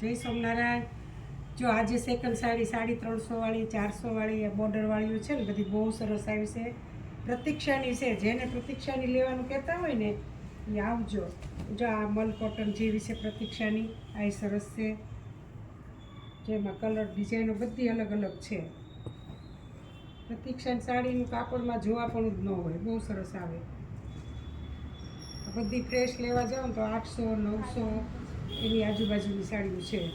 જય સોમનારાયણ. જો આજે સેકન્ડ સાડી સાડી ત્રણસોવાળી ચારસોવાળી ચારસો બોર્ડરવાળીઓ છે ને, બધી બહુ સરસ આવી છે. પ્રતીક્ષાની છે, જેને પ્રતીક્ષાની લેવાનું કહેતા હોય ને, એ આવજો. જો આ મલ કોટન જેવી છે પ્રતીક્ષાની, આ સરસ છે. જેમાં કલર ડિઝાઇનો બધી અલગ અલગ છે. પ્રતિક્ષાની સાડીનું કાપડમાં જોવા પણ જ ન હોય, બહુ સરસ આવે. બધી ફ્રેશ લેવા જાઓ ને તો આઠસો, નવસો એની આજુબાજુની સાડીઓ છે.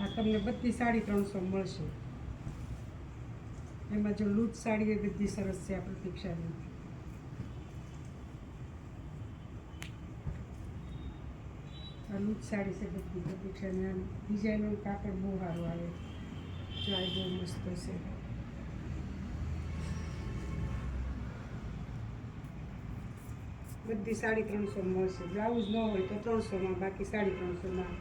આ તમને બધી સાડી ત્રણસો મળશે. એમાં જો લૂજ સાડી એ બધી સરસ છે આ પ્રતીક્ષાની. આ લૂજ સાડી છે બધી પ્રતીક્ષાની. આમ ડિઝાઇનનું કાપડ બહુ સારું આવે. જો આ બહુ મસ્ત છે. બધી સાડી ત્રણસો મળશે. બ્લાઉઝ ન હોય તો ત્રણસોમાં બાકી સાડી ત્રણસોમાં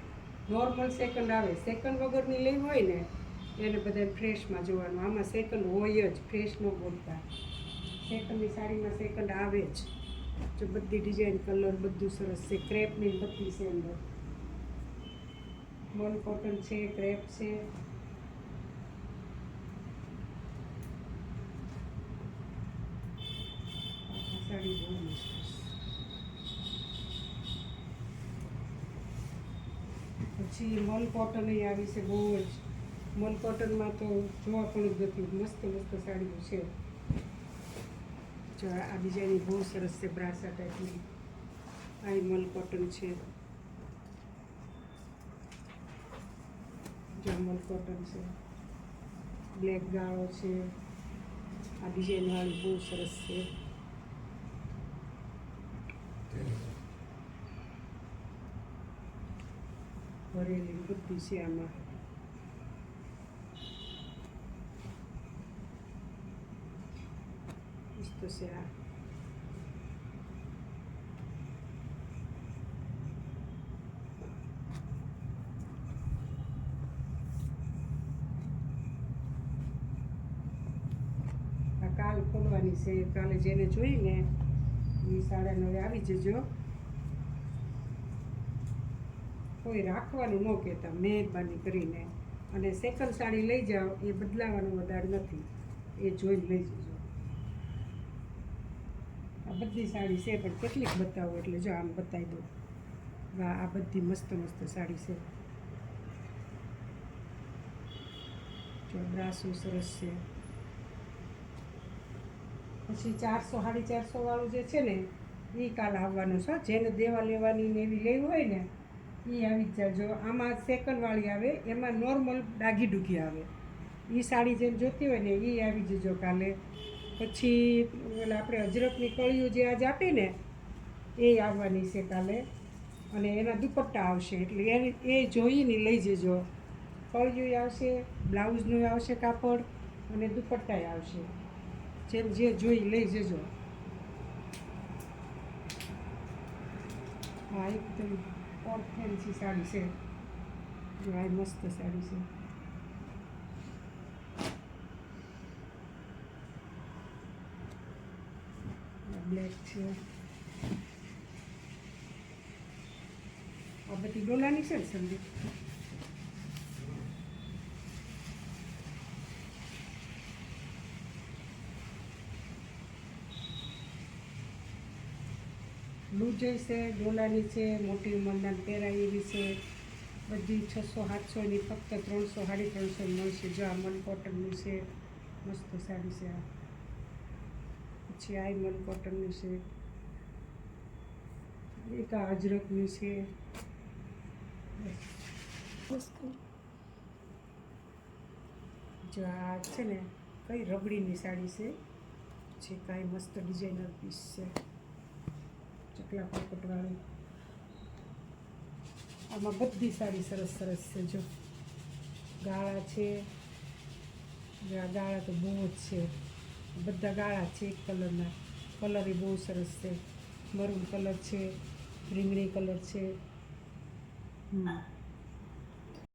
નોર્મલ સેકન્ડ આવે. સેકન્ડ વગરની લેવી હોય ને, એને બધા ફ્રેશમાં જોવાનું. આમાં સેકન્ડ હોય જ ફ્રેશ ન બોલતા. સેકન્ડની સાડીમાં સેકન્ડ આવે જ. જો બધી ડિઝાઇન કલર બધું સરસ છે. ક્રેપની બધી છે અંદર. મોન કોટન છે ક્રેપ છે. સાડી બહુ મસ્ત છે. પછી મલ કોટન આવી છે બહુ જ. મલ કોટનમાં તો જોવા પણ જ નથી. મસ્ત મસ્ત સાડીઓ છે. જો આ ડિઝાઇન બહુ સરસ છે બ્રાસા ટાઈપની. આ મલ કોટન છે. જો મલ કોટન છે. બ્લેક ગાળો છે. આ ડિઝાઇન વાળી બહુ સરસ છે. ભરેલી બધી છે આમાં મસ્ત છે આ આ કાલ ખોલવાની છે કાલે જેને જોઈને એ સાડા નવે આવી જજો કોઈ રાખવાનું ન કહેતા મહેરબાની કરીને. અને સેકન્ડ સાડી લઈ જાઓ, એ બદલાવાનું વધારે નથી. એ જોઈને લઈ જજો. આ બધી સાડી છે, પણ કેટલીક બતાવો એટલે જો આમ બતાવી દો વાહ, આ બધી મસ્ત મસ્ત સાડી છે. જો બ્રાસો સરસ છે. પછી ચારસો, સાડી ચારસો વાળું જે છે ને એ કાલ આવવાનું છે જેને દેવા લેવાની ને એવી લેવી હોય ને એ આવી જ જાજો આમાં સેકન્ડવાળી આવે, એમાં નોર્મલ ડાઘી ડૂઘી આવે. એ સાડી જેમ જોતી હોય ને એ આવી જજો કાલે. પછી, ઓલા આપણે અજરકની કળીઓ જે આજ આપી ને, એ આવવાની છે કાલે. અને એના દુપટ્ટા આવશે. એટલે એ એ જોઈને લઈ જજો. કળીઓ આવશે, બ્લાઉઝનું આવશે કાપડ, અને દુપટ્ટાય આવશે. જેમ જે જોઈ લઈ જજો. હા એકદમ ઓર્થેન્સી સાડી છે. જોવાય મસ્ત સાડી છે. બ્લેક છે. આ બધી ડોલાની છે ને સંદીપ? લૂજય છે ડોલાની છે મોટી ઉંમરના પહેરાય એવી છે. બધી છસો સાતસોની ફક્ત ત્રણસો સાડી ત્રણસો મળશે જો આ મન કોટનની છે મસ્ત સાડી છે આ. પછી આ મન કોટનની છે. એક આ અજરકની છે. જો આ છે ને કઈ રબડીની સાડી છે. જે કાંઈ મસ્ત ડિઝાઇનર પીસ છે. ચકલા પોપટવાળી આમાં બધી સાડી સરસ સરસ છે, જો. ગાળા છે. ગાળા તો બહુ જ છે. બધા ગાળા છે એક કલરના. કલર એ બહુ સરસ છે. મરૂન કલર છે, રીંગણી કલર છે. હમ.